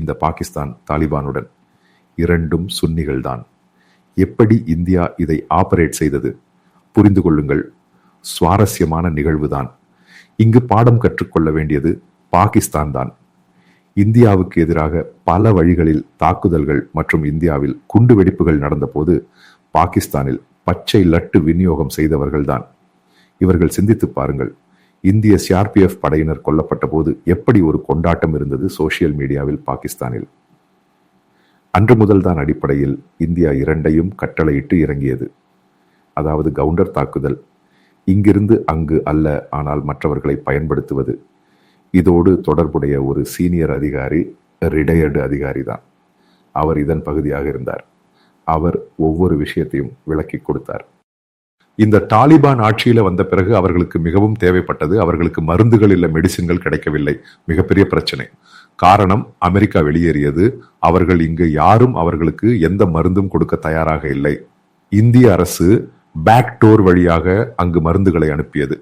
இந்த பாகிஸ்தான் தாலிபானுடன். இரண்டும் சுன்னிகள்தான். எப்படி இந்தியா இதை ஆபரேட் செய்தது? புரிந்து கொள்ளுங்கள். சுவாரஸ்யமான நிகழ்வுதான். இங்கு பாடம் கற்றுக்கொள்ள வேண்டியது பாகிஸ்தான் தான் இந்தியாவுக்கு எதிராக பல வழிகளில் தாக்குதல்கள் மற்றும் இந்தியாவில் குண்டு வெடிப்புகள் நடந்தபோது பாகிஸ்தானில் பச்சை லட்டு விநியோகம் செய்தவர்கள்தான். இவர்கள் சிந்தித்து பாருங்கள். இந்திய சிஆர்பிஎஃப் படையினர் கொல்லப்பட்ட போது எப்படி ஒரு கொண்டாட்டம் இருந்தது சோசியல் மீடியாவில் பாகிஸ்தானில்? அன்று முதல்தான் அடிப்படையில் இந்தியா இரண்டையும் கட்டளையிட்டு இறங்கியது. அதாவது கவுண்டர் தாக்குதல். இங்கிருந்து அங்கு அல்ல ஆனால் மற்றவர்களை பயன்படுத்துவது. இதோடு தொடர்புடைய ஒரு சீனியர் அதிகாரி ரிடையர்டு அதிகாரி தான். அவர் இதன் பகுதியாக இருந்தார். அவர் ஒவ்வொரு விஷயத்தையும் விளக்கி கொடுத்தார். இந்த தாலிபான் ஆட்சியில் வந்த பிறகு அவர்களுக்கு மிகவும் தேவைப்பட்டது அவர்களுக்கு மருந்துகள் இல்லை மெடிசின்கள் கிடைக்கவில்லை. மிகப்பெரிய பிரச்சனை. காரணம் அமெரிக்கா வெளியேறியது. அவர்கள் இங்கு யாரும் அவர்களுக்கு எந்த மருந்தும் கொடுக்க தயாராக இல்லை. இந்திய அரசு பேக் டோர் வழியாக அங்கு மருந்துகளை அனுப்பியது.